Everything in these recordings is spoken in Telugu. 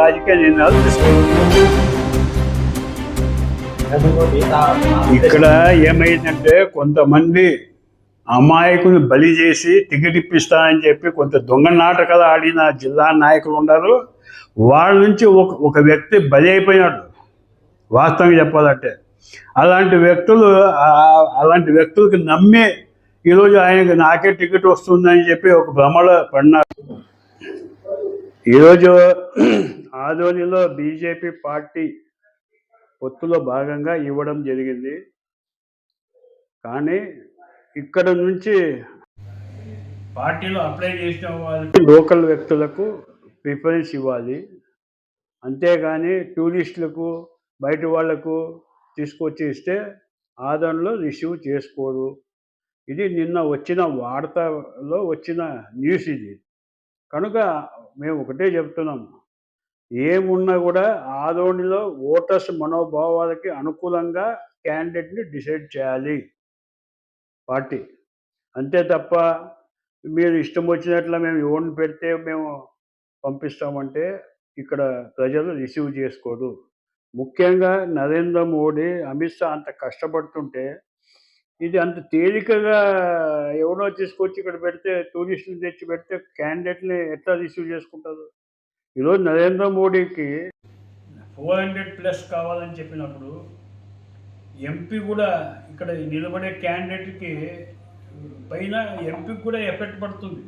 రాజకీయ నిర్ణయాలు తీసుకుంటాం ఇక్కడ ఏమైందంటే కొంతమంది అమాయకుని బలి చేసి టికెట్ ఇప్పిస్తానని చెప్పి కొంత దొంగ నాటకాలు ఆడిన జిల్లా నాయకులు ఉన్నారు. వాళ్ళ నుంచి ఒక ఒక వ్యక్తి బలి అయిపోయినాడు. వాస్తవంగా చెప్పాలంటే అలాంటి వ్యక్తులు అలాంటి వ్యక్తులకు నమ్మి ఈరోజు ఆయనకి నాకే టికెట్ వస్తుందని చెప్పి ఒక భ్రమలో పడినారు. ఈరోజు ఆదోనిలో బీజేపీ పార్టీ పొత్తులో భాగంగా ఇవ్వడం జరిగింది. కానీ ఇక్కడ నుంచి పార్టీలో అప్లై చేసిన వాళ్ళకి లోకల్ వ్యక్తులకు ప్రిఫరెన్స్ ఇవ్వాలి. అంతేగాని టూరిస్టులకు బయట వాళ్ళకు తీసుకొచ్చి ఇస్తే ఆదరణలో రిసీవ్ చేసుకోరు. ఇది నిన్న వచ్చిన వార్తలో వచ్చిన న్యూస్ ఇది. కనుక మేము ఒకటే చెప్తున్నాం. ఏమున్నా కూడా ఆదోనిలో ఓటర్స్ మనోభావాలకి అనుకూలంగా క్యాండిడేట్ని డిసైడ్ చేయాలి. పార్టీ. అంతే తప్ప మీరు ఇష్టం వచ్చినట్లు మేము ఎవరిని పెడితే మేము పంపిస్తామంటే ఇక్కడ ప్రజలు రిసీవ్ చేసుకోరు. ముఖ్యంగా నరేంద్ర మోడీ అమిత్ షా అంత కష్టపడుతుంటే ఇది అంత తేలికగా ఎవడో తీసుకొచ్చి ఇక్కడ పెడితే టూరిస్టులు తెచ్చి పెడితే క్యాండిడేట్ని ఎట్లా రిసీవ్ చేసుకుంటారు? ఈరోజు నరేంద్ర మోడీకి ఫోర్ హండ్రెడ్ ప్లస్ కావాలని చెప్పినప్పుడు ఎంపీ కూడా ఇక్కడ నిలబడే క్యాండిడేట్కి పైన ఎంపీకి కూడా ఎఫెక్ట్ పడుతుంది.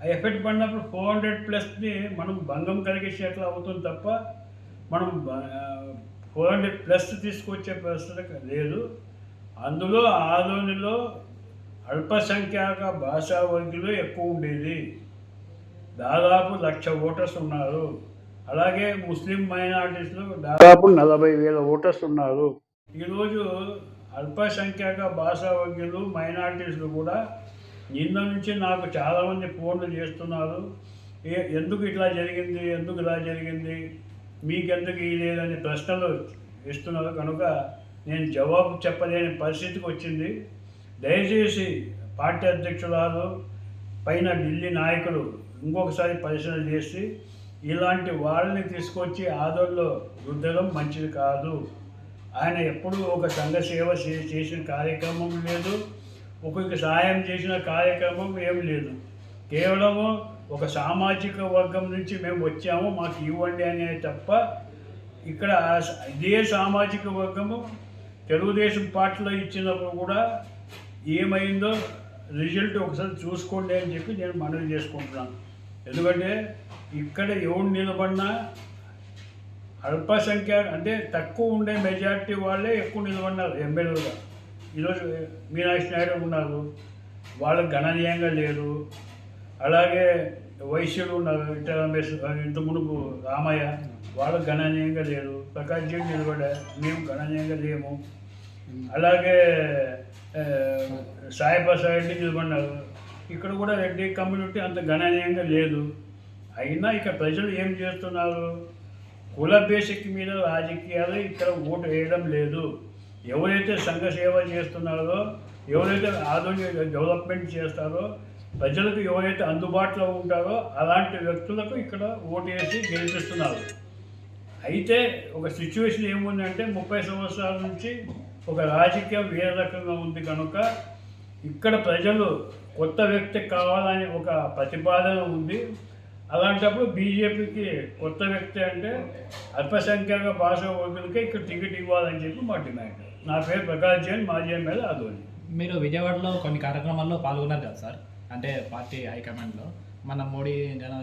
ఆ ఎఫెక్ట్ పడినప్పుడు ఫోర్ హండ్రెడ్ ప్లస్ని మనం భంగం కలిగేసేట్లా అవుతుంది తప్ప మనం ఫోర్ హండ్రెడ్ ప్లస్ తీసుకొచ్చే పరిస్థితి లేదు. అందులో ఆదోనిలో అల్పసంఖ్యాక భాషా వర్గులు ఎక్కువ ఉండేది. దాదాపు లక్ష ఓటర్స్ ఉన్నారు. అలాగే ముస్లిం మైనారిటీస్లో దాదాపు నలభై వేల ఓటర్స్ ఉన్నారు. ఈరోజు అల్పసంఖ్యాక భాషా వర్గులు మైనార్టీస్లు కూడా నిన్న నుంచి నాకు చాలామంది ఫోన్లు చేస్తున్నారు. ఎందుకు ఇట్లా జరిగింది? ఎందుకు ఇలా జరిగింది? మీకెందుకు ఈ లేదని ప్రశ్నలు ఇస్తున్నారు కనుక నేను జవాబు చెప్పలేని పరిస్థితికి వచ్చింది. దయచేసి పార్టీ అధ్యక్షురాలు పైన ఢిల్లీ నాయకులు ఇంకొకసారి పరిశీలన చేసి ఇలాంటి వాళ్ళని తీసుకొచ్చి ఆదోళనలో రుద్దడం మంచిది కాదు. ఆయన ఎప్పుడూ ఒక సంఘ సేవ చే- చేసిన కార్యక్రమం లేదు. ఒకరికి సహాయం చేసిన కార్యక్రమం ఏం లేదు. కేవలము ఒక సామాజిక వర్గం నుంచి మేము వచ్చాము మాకు ఇవ్వండి అనే తప్ప ఇక్కడ ఇదే సామాజిక వర్గము తెలుగుదేశం పార్టీలో ఇచ్చినప్పుడు కూడా ఏమైందో రిజల్ట్ ఒకసారి చూసుకోండి అని చెప్పి నేను మనవి చేసుకుంటున్నాను. ఎందుకంటే ఇక్కడ ఎవరు నిలబడినా అల్పసంఖ్య అంటే తక్కువ ఉండే మెజారిటీ వాళ్ళే ఎక్కువ నిలబడినారు ఎమ్మెల్యేలుగా. ఈరోజు మీనాక్షి నాయుడు ఉన్నారు. వాళ్ళకి గణనీయంగా లేరు అలాగే వైశ్యులు ఉన్నారు. ఇట రమేష్ ఇంత మునుపు రామయ్య వాళ్ళకి గణనీయంగా లేరు జీ నిలబడా మేము గణనీయంగా లేము అలాగే ఆ, సాయి ప్రసాద్ రెడ్డి నిలబడినారు ఇక్కడ కూడా రెడ్డి కమ్యూనిటీ అంత గణనీయంగా లేదు. అయినా ఇక్కడ ప్రజలు ఏం చేస్తున్నారు? కుల బేసిక్ మీద రాజకీయాలు ఇక్కడ ఓటు వేయడం లేదు. ఎవరైతే సంఘ సేవ చేస్తున్నారో ఎవరైతే ఆధునిక డెవలప్మెంట్ చేస్తారో ప్రజలకు ఎవరైతే అందుబాటులో ఉంటారో అలాంటి వ్యక్తులకు ఇక్కడ ఓటు వేసి గెలిపిస్తున్నారు. అయితే ఒక సిచ్యువేషన్ ఏముందంటే ముప్పై సంవత్సరాల నుంచి ఒక రాజకీయం వేరే రకంగా ఉంది కనుక ఇక్కడ ప్రజలు కొత్త వ్యక్తి కావాలని ఒక ప్రతిపాదన ఉంది. అలాంటప్పుడు బీజేపీకి కొత్త వ్యక్తి అంటే అల్పసంఖ్యాక భాష వర్గులకే ఇక్కడ టికెట్ ఇవ్వాలని చెప్పి మా డిమాండ్. నా పేరు ప్రకాష్ జైన్ మాజీ ఎమ్మెల్యే అధోని మీరు విజయవాడలో కొన్ని కార్యక్రమాల్లో పాల్గొన్నారు కదా సార్? అంటే పార్టీ హైకమాండ్లో. మన మోడీ జన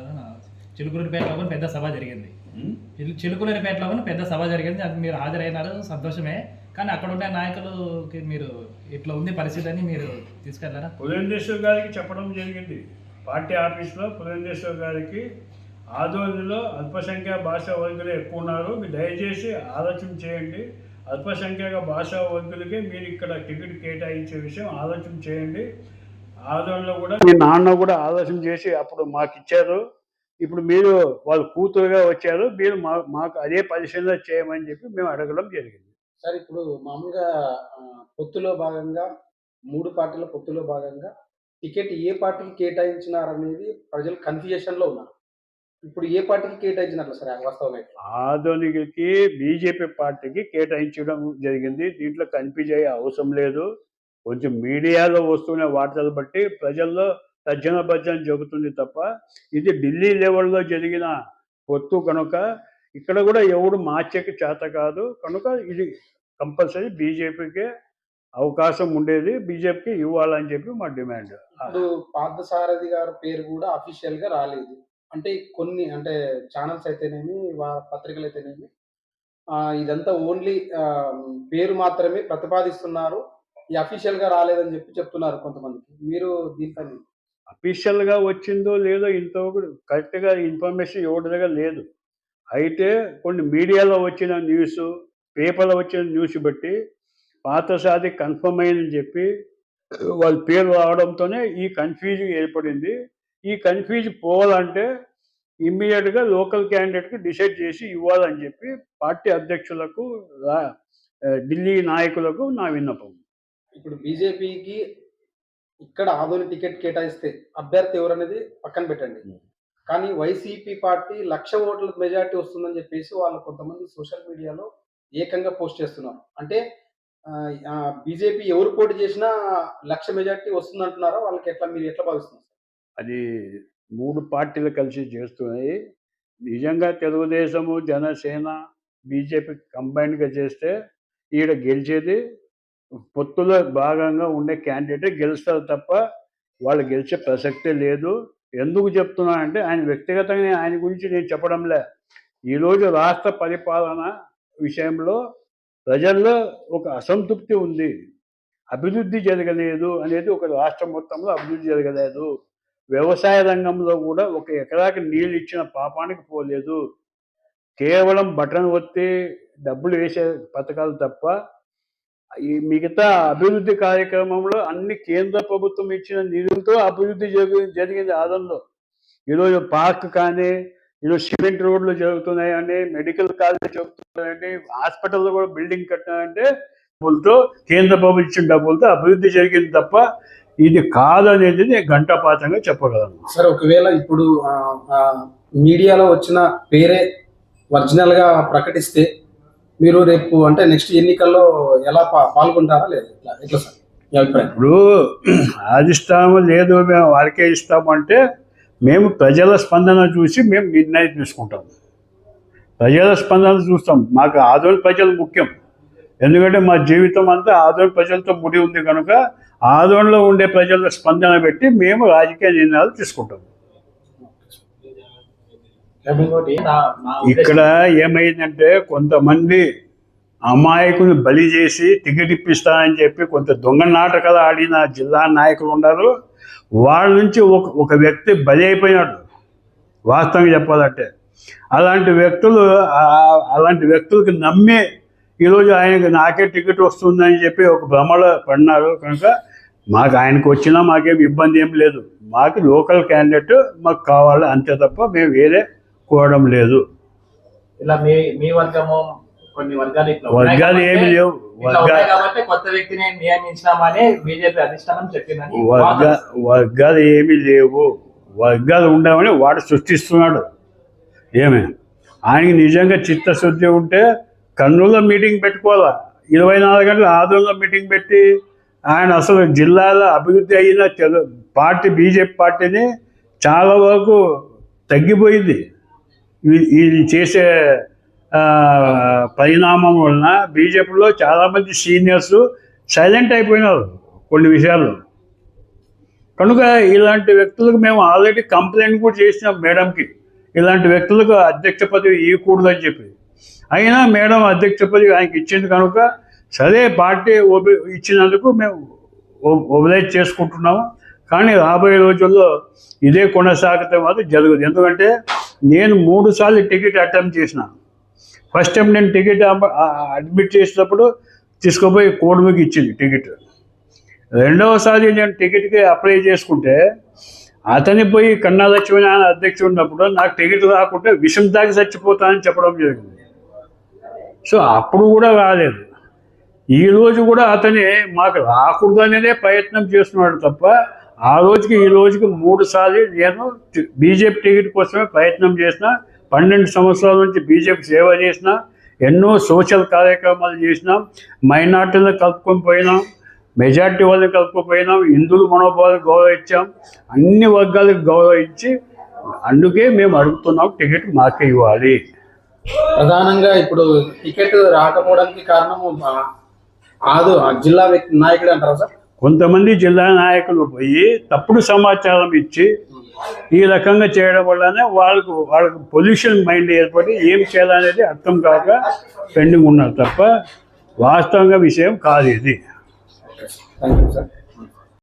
చిలుకూరిపేటలో పెద్ద సభ జరిగింది. చిలు- చిలుకూరిపేటలో కూడా పెద్ద సభ జరిగింది. అది మీరు హాజరైనారు. సంతోషమే. కానీ అక్కడ ఉండే నాయకులకి మీరు ఇట్లా ఉంది పరిస్థితి అని మీరు తీసుకెళ్ళారా? పురంధేశ్వర్ గారికి చెప్పడం జరిగింది. పార్టీ ఆఫీస్లో పురంధేశ్వర్ గారికి ఆదోళనలో అల్పసంఖ్యాక భాషా వర్గులు ఎక్కువ ఉన్నారు. మీరు దయచేసి ఆలోచన చేయండి. అల్పసంఖ్యాక భాషా వర్గులకే మీరు ఇక్కడ టికెట్ కేటాయించే విషయం ఆలోచన చేయండి. ఆదోళనలో కూడా మీ నాన్న కూడా ఆలోచన చేసి అప్పుడు మాకు ఇచ్చారు ఇప్పుడు మీరు వాళ్ళు కూతురుగా వచ్చారు మీరు మా మాకు అదే పరిశీలన చేయమని చెప్పి మేము అడగడం జరిగింది. సార్ ఇప్పుడు మామూలుగా పొత్తులో భాగంగా మూడు పార్టీల పొత్తులో భాగంగా టికెట్ ఏ పార్టీకి కేటాయించినారనేది ప్రజలు కన్ఫ్యూజన్లో ఉన్నారు. ఇప్పుడు ఏ పార్టీకి కేటాయించినట్లు సార్ వాస్తవంగా అయితే? ఆధునికకి బీజేపీ పార్టీకి కేటాయించడం జరిగింది. దీంట్లో కన్ఫ్యూజ్ అయ్యే అవసరం లేదు. కొంచెం మీడియాలో వస్తున్న వార్తలు బట్టి ప్రజల్లో తర్జన భర్జన చెబుతుంది తప్ప ఇది ఢిల్లీ లెవెల్లో జరిగిన పొత్తు కనుక ఇక్కడ కూడా ఎవడు మార్చక చేత కాదు. కనుక ఇది కంపల్సరీ బీజేపీకే అవకాశం ఉండేది. బీజేపీకి ఇవ్వాలని చెప్పి మా డిమాండ్. ఇప్పుడు పార్థసారథి గారి పేరు కూడా అఫీషియల్గా రాలేదు. అంటే కొన్ని అంటే ఛానల్స్ అయితేనేమి పత్రికలు అయితేనేమి ఇదంతా ఓన్లీ పేరు మాత్రమే ప్రతిపాదిస్తున్నారు. ఈ అఫీషియల్గా రాలేదని చెప్పి చెప్తున్నారు కొంతమందికి. మీరు దీనిపైన అఫీషియల్గా వచ్చిందో లేదో ఇంతవరకు కరెక్ట్గా ఇన్ఫర్మేషన్ ఎవరి దగ్గర లేదు. అయితే కొన్ని మీడియాలో వచ్చిన న్యూస్ పేపర్లో వచ్చిన న్యూస్ బట్టి పాతసారి కన్ఫర్మ్ అయిందని చెప్పి వాళ్ళ పేరు రావడంతోనే ఈ కన్ఫ్యూజ్ ఏర్పడింది. ఈ కన్ఫ్యూజ్ పోవాలంటే ఇమ్మీడియట్గా లోకల్ క్యాండిడేట్కి డిసైడ్ చేసి ఇవ్వాలని చెప్పి పార్టీ అధ్యక్షులకు రా- ఢిల్లీ నాయకులకు నా విన్నపం. ఇప్పుడు బీజేపీకి ఇక్కడ ఆదోని టికెట్ కేటాయిస్తే అభ్యర్థి ఎవరనేది పక్కన పెట్టండి. కానీ వైసీపీ పార్టీ లక్ష ఓట్ల మెజారిటీ వస్తుందని చెప్పేసి వాళ్ళు కొంతమంది సోషల్ మీడియాలో ఏకంగా పోస్ట్ చేస్తున్నారు. అంటే బీజేపీ ఎవరు పోటీ చేసినా లక్ష మెజారిటీ వస్తుంది అంటున్నారా వాళ్ళకి ఎట్లా మీరు ఎట్లా భావిస్తున్నారు? అది మూడు పార్టీలు కలిసి చేస్తున్నాయి. నిజంగా తెలుగుదేశము జనసేన బీజేపీ కంబైన్గా చేస్తే ఈడ గెలిచేది పొత్తులో భాగంగా ఉండే క్యాండిడేట్ గెలుస్తారు తప్ప వాళ్ళు గెలిచే ప్రసక్తే లేదు. ఎందుకు చెప్తున్నా అంటే ఆయన వ్యక్తిగతంగా ఆయన గురించి నేను చెప్పడంలే. ఈరోజు రాష్ట్ర పరిపాలన విషయంలో ప్రజల్లో ఒక అసంతృప్తి ఉంది. అభివృద్ధి జరగలేదు అనేది ఒక రాష్ట్రం మొత్తంలో అభివృద్ధి జరగలేదు. వ్యవసాయ రంగంలో కూడా ఒక ఎకరాకి నీళ్ళు ఇచ్చిన పాపానికి పోలేదు. కేవలం బటన్ ఒత్తి డబ్బులు వేసే పథకాలు తప్ప ఈ మిగతా అభివృద్ధి కార్యక్రమంలో అన్ని కేంద్ర ప్రభుత్వం ఇచ్చిన నిధులతో అభివృద్ధి జరిగి జరిగింది ఆదంలో. ఈరోజు పార్క్ కానీ ఈరోజు సిమెంట్ రోడ్లు జరుగుతున్నాయని మెడికల్ కాలేజ్ జరుగుతున్నాయని హాస్పిటల్ కూడా బిల్డింగ్ కట్టాలంటే డబ్బులతో కేంద్ర ప్రభుత్వం ఇచ్చిన డబ్బులతో అభివృద్ధి జరిగింది తప్ప ఇది కాదనేది నేను గంటపాతంగా చెప్పగలను. సరే ఒకవేళ ఇప్పుడు మీడియాలో వచ్చిన పేరే ఒరిజినల్గా ప్రకటిస్తే మీరు రేపు అంటే నెక్స్ట్ ఎన్నికల్లో ఎలా పాల్గొంటారా లేదు ఎట్లా ఎట్లా సార్? మీ అభిప్రాయం? ఇప్పుడు అది లేదు మేము వారికే ఇస్తాము అంటే మేము ప్రజల స్పందన చూసి మేము నిర్ణయం తీసుకుంటాం. ప్రజల స్పందన చూస్తాం. మాకు ఆదోళన ప్రజలు ముఖ్యం. ఎందుకంటే మా జీవితం అంతా ఆదోళన ప్రజలతో ముడి ఉంది కనుక ఆదోళనలో ఉండే ప్రజల స్పందన పెట్టి మేము రాజకీయ నిర్ణయాలు తీసుకుంటాం. ఇక్కడ ఏమైందంటే కొంతమంది అమాయకుని బలి చేసి టికెట్ ఇప్పిస్తానని చెప్పి కొంత దొంగ నాటకాలు ఆడిన జిల్లా నాయకులు ఉన్నారు. వాళ్ళ నుంచి ఒక ఒక వ్యక్తి బలి అయిపోయినాడు. వాస్తవంగా చెప్పాలంటే అలాంటి వ్యక్తులు అలాంటి వ్యక్తులకి నమ్మి ఈరోజు ఆయనకి నాకే టికెట్ వస్తుందని చెప్పి ఒక భ్రమలో పడినారు కనుక మాకు ఆయనకు వచ్చినా మాకేం ఇబ్బంది ఏం లేదు. మాకు లోకల్ క్యాండిడేట్ మాకు కావాలి అంతే తప్ప మేము వేరే కోవడం లేదు. ఇలా మీ మీ వర్గము కొన్ని వర్గాలు ఇట్లా వర్గాలు ఏమి లేవు. కొత్త వ్యక్తిని నియమించినామని బీజేపీ అధిష్టానం చెప్పిందని వర్గ వర్గాలు ఏమీ లేవు. వర్గాలు ఉండవని వాడు సృష్టిస్తున్నాడు. ఏమే? ఆయనకి నిజంగా చిత్తశుద్ధి ఉంటే కర్నూలులో మీటింగ్ పెట్టుకోవాలా? ఇరవై నాలుగు గంటలు ఆదోళనలో మీటింగ్ పెట్టి ఆయన అసలు జిల్లాలో అభివృద్ధి అయిన పార్టీ బీజేపీ పార్టీని చాలా వరకు తగ్గిపోయింది. ఇది చేసే పరిణామం వలన బీజేపీలో చాలామంది సీనియర్స్ సైలెంట్ అయిపోయినారు కొన్ని విషయాల్లో. కనుక ఇలాంటి వ్యక్తులకు మేము ఆల్రెడీ కంప్లైంట్ కూడా చేసినాం మేడంకి. ఇలాంటి వ్యక్తులకు అధ్యక్ష పదవి ఇవ్వకూడదని చెప్పి. అయినా మేడం అధ్యక్ష పదవి ఆయనకి ఇచ్చింది కనుక సరే పార్టీ ఒబి ఇచ్చినందుకు మేము ఒబలైజ్ చేసుకుంటున్నాము. కానీ రాబోయే రోజుల్లో ఇదే కొనసాగితే మాత్రం జరగదు. ఎందుకంటే నేను మూడు సార్లు టికెట్ అటెంప్ట్ చేసినాను ఫస్ట్ టైం నేను టికెట్ అడ్మిట్ చేసినప్పుడు తీసుకుపోయి కోడుమికి ఇచ్చింది టికెట్. రెండవసారి నేను టికెట్కి అప్లై చేసుకుంటే అతని పోయి కన్నా ఆయన అధ్యక్షుడు ఉన్నప్పుడు నాకు టికెట్ రాకుంటే విషం తాగి చచ్చిపోతానని చెప్పడం జరిగింది. సో అప్పుడు కూడా రాలేదు. ఈరోజు కూడా అతని మాకు రాకూడదనేదే ప్రయత్నం చేస్తున్నాడు తప్ప ఆ రోజుకి ఈ రోజుకి మూడు సార్లు నేను బీజేపీ టికెట్ కోసమే ప్రయత్నం చేసిన పన్నెండు సంవత్సరాల నుంచి బీజేపీ సేవ చేసిన ఎన్నో సోషల్ కార్యక్రమాలు చేసినాం మైనార్టీలను కలుపుకొని పోయినాం మెజార్టీ వాళ్ళని కలుపుకుపోయినాం హిందువుల మనోభావాలు గౌరవించాం అన్ని వర్గాలకు గౌరవించి అందుకే మేము అడుగుతున్నాం టికెట్ మాకే ఇవ్వాలి. ప్రధానంగా ఇప్పుడు టికెట్ రాకపోవడానికి కారణము ఆదు ఆ జిల్లా నాయకుడు అంటారా సార్? కొంతమంది జిల్లా నాయకులు పోయి తప్పుడు సమాచారం ఇచ్చి ఈ రకంగా చేయడం వల్లనే వాళ్ళకు వాళ్ళకు పొల్యూషన్ మైండ్ ఏర్పడి ఏం చేయాలనేది అర్థం కాక పెండింగ్ ఉన్నారు తప్ప వాస్తవంగా విషయం కాదు ఇది. Thank you sir